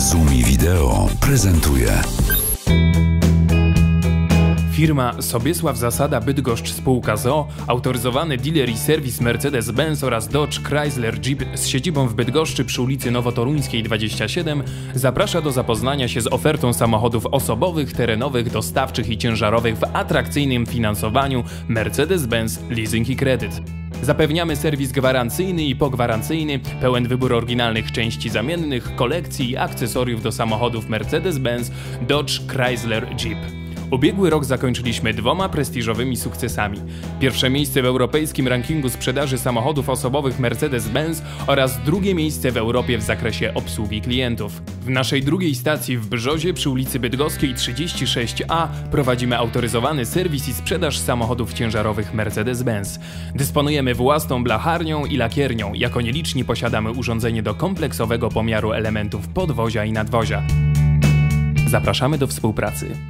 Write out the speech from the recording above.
Zumi Wideo prezentuje. Firma Sobiesław Zasada Bydgoszcz Spółka ZO, autoryzowany dealer i serwis Mercedes-Benz oraz Dodge Chrysler Jeep z siedzibą w Bydgoszczy przy ulicy Nowotoruńskiej 27 zaprasza do zapoznania się z ofertą samochodów osobowych, terenowych, dostawczych i ciężarowych w atrakcyjnym finansowaniu Mercedes-Benz Leasing i Kredyt. Zapewniamy serwis gwarancyjny i pogwarancyjny, pełen wybór oryginalnych części zamiennych, kolekcji i akcesoriów do samochodów Mercedes-Benz, Dodge, Chrysler, Jeep. Ubiegły rok zakończyliśmy dwoma prestiżowymi sukcesami. Pierwsze miejsce w europejskim rankingu sprzedaży samochodów osobowych Mercedes-Benz oraz drugie miejsce w Europie w zakresie obsługi klientów. W naszej drugiej stacji w Brzozie przy ulicy Bydgoskiej 36A prowadzimy autoryzowany serwis i sprzedaż samochodów ciężarowych Mercedes-Benz. Dysponujemy własną blacharnią i lakiernią. Jako nieliczni posiadamy urządzenie do kompleksowego pomiaru elementów podwozia i nadwozia. Zapraszamy do współpracy.